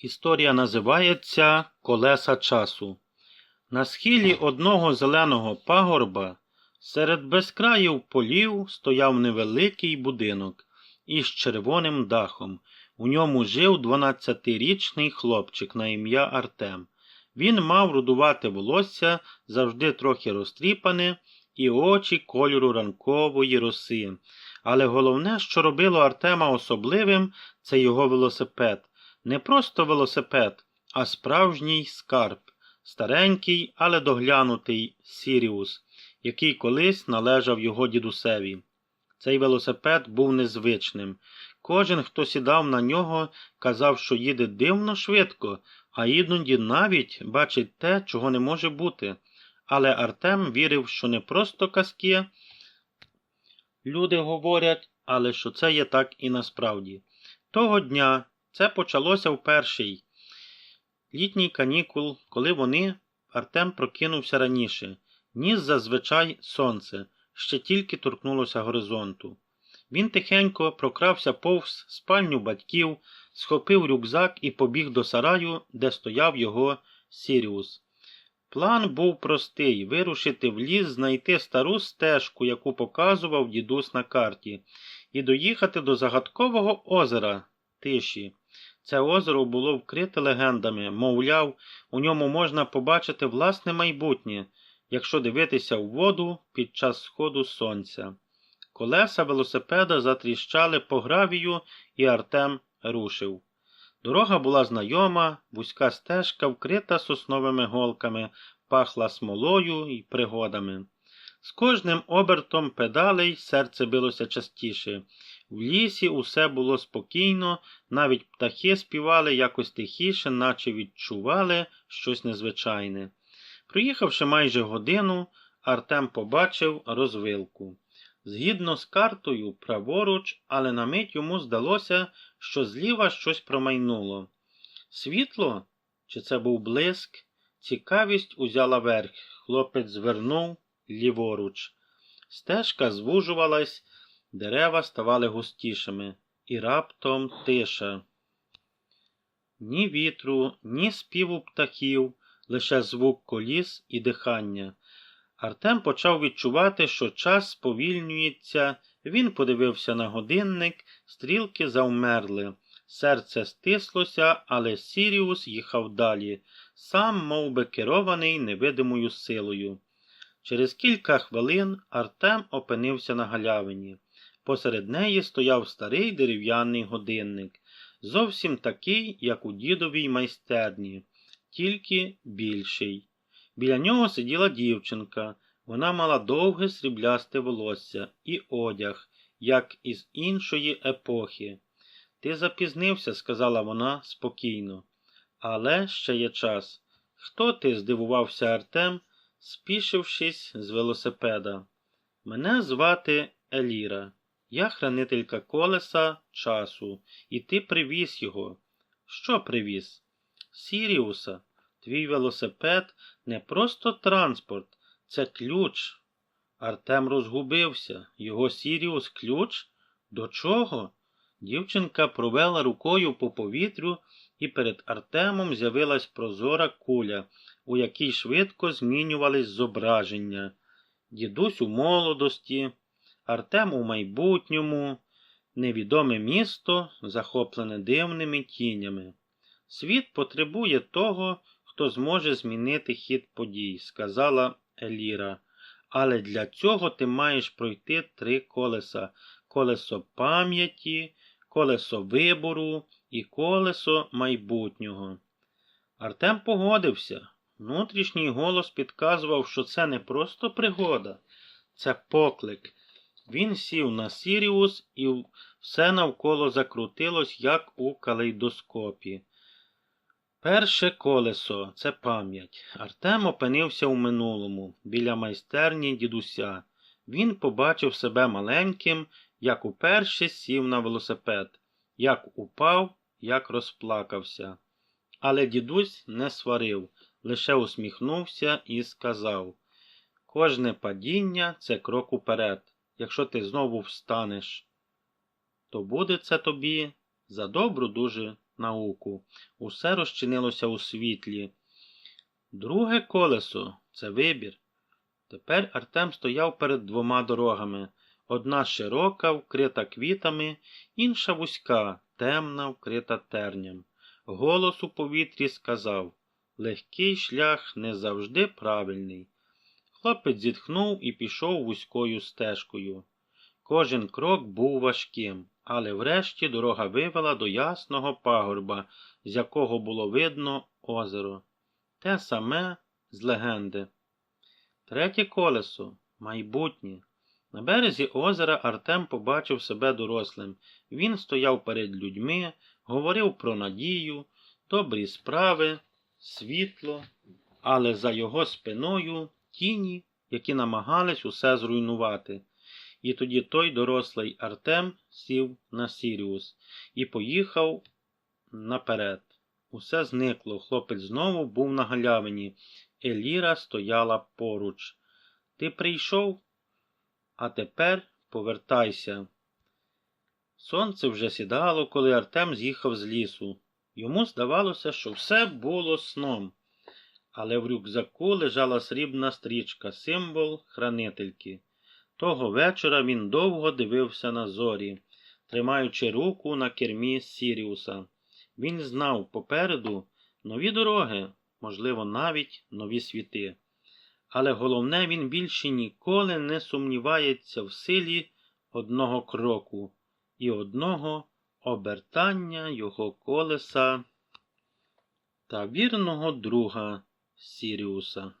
Історія називається Колеса часу. На схилі одного зеленого пагорба серед безкраїв полів стояв невеликий будинок із червоним дахом. У ньому жив 12-річний хлопчик на ім'я Артем. Він мав рудувате волосся, завжди трохи розтріпане, і очі кольору ранкової роси. Але головне, що робило Артема особливим, це його велосипед. Не просто велосипед, а справжній скарб, старенький, але доглянутий Сіріус, який колись належав його дідусеві. Цей велосипед був незвичним. Кожен, хто сідав на нього, казав, що їде дивно швидко, а іноді навіть бачить те, чого не може бути. Але Артем вірив, що не просто казки люди говорять, але що це є так і насправді. Того дня це почалося в перший літній канікул, коли вони, Артем прокинувся раніше, ніс зазвичай сонце, ще тільки торкнулося горизонту. Він тихенько прокрався повз спальню батьків, схопив рюкзак і побіг до сараю, де стояв його Сіріус. План був простий вирушити в ліс, знайти стару стежку, яку показував дідусь на карті, і доїхати до загадкового озера тиші. Це озеро було вкрите легендами, мовляв, у ньому можна побачити власне майбутнє, якщо дивитися в воду під час сходу сонця. Колеса велосипеда затріщали по гравію, і Артем рушив. Дорога була знайома, вузька стежка, вкрита сосновими голками, пахла смолою і пригодами. З кожним обертом педалей серце билося частіше. В лісі усе було спокійно, навіть птахи співали якось тихіше, наче відчували щось незвичайне. Проїхавши майже годину, Артем побачив розвилку. Згідно з картою, праворуч, але на мить йому здалося, що зліва щось промайнуло. Світло? Чи це був блиск? Цікавість узяла верх. Хлопець звернув ліворуч. Стежка звужувалась, дерева ставали густішими, і раптом тиша. Ні вітру, ні співу птахів, лише звук коліс і дихання. Артем почав відчувати, що час сповільнюється, він подивився на годинник, стрілки завмерли. Серце стислося, але Сіріус їхав далі, сам мов би, керований невидимою силою. Через кілька хвилин Артем опинився на галявині. Посеред неї стояв старий дерев'яний годинник, зовсім такий, як у дідовій майстерні, тільки більший. Біля нього сиділа дівчинка. Вона мала довге сріблясте волосся і одяг, як із іншої епохи. Ти запізнився, сказала вона спокійно. Але ще є час. Хто ти? здивувався Артем, спішившись з велосипеда. Мене звати Еліра. Я хранителька колеса часу, і ти привіз його. Що привіз? Сіріуса, твій велосипед не просто транспорт, це ключ. Артем розгубився. Його Сіріус ключ? До чого? Дівчинка провела рукою по повітрю, і перед Артемом з'явилась прозора куля, у якій швидко змінювались зображення. Дідусь у молодості, Артем у майбутньому, невідоме місто, захоплене дивними тінями. Світ потребує того, хто зможе змінити хід подій, сказала Еліра. Але для цього ти маєш пройти три колеса колесо пам'яті, колесо вибору і колесо майбутнього. Артем погодився. Внутрішній голос підказував, що це не просто пригода, це поклик. Він сів на Сіріус, і все навколо закрутилось, як у калейдоскопі. Перше колесо це пам'ять. Артем опинився у минулому, біля майстерні дідуся. Він побачив себе маленьким, як уперше сів на велосипед, як упав, як розплакався. Але дідусь не сварив, лише усміхнувся і сказав Кожне падіння це крок уперед. Якщо ти знову встанеш, то буде це тобі за добру дуже науку. Усе розчинилося у світлі. Друге колесо це вибір. Тепер Артем стояв перед двома дорогами. Одна широка, вкрита квітами, інша вузька, темна, вкрита терням. Голос у повітрі сказав легкий шлях не завжди правильний. Хлопець зітхнув і пішов вузькою стежкою. Кожен крок був важким, але врешті дорога вивела до ясного пагорба, з якого було видно озеро. Те саме з легенди. Третє колесо майбутнє. На березі озера Артем побачив себе дорослим. Він стояв перед людьми, говорив про надію, добрі справи, світло, але за його спиною тіні, які намагались усе зруйнувати. І тоді той дорослий Артем сів на Сіріус і поїхав наперед. Усе зникло, хлопець знову був на галявині. Еліра стояла поруч. Ти прийшов? А тепер повертайся. Сонце вже сідало, коли Артем з'їхав з лісу. Йому здавалося, що все було сном. Але в рюкзаку лежала срібна стрічка, символ хранительки. Того вечора він довго дивився на зорі, тримаючи руку на кермі Сіріуса. Він знав попереду нові дороги, можливо, навіть нові світи. Але головне, він більше ніколи не сумнівається в силі одного кроку і одного обертання його колеса та вірного друга Сіріуса.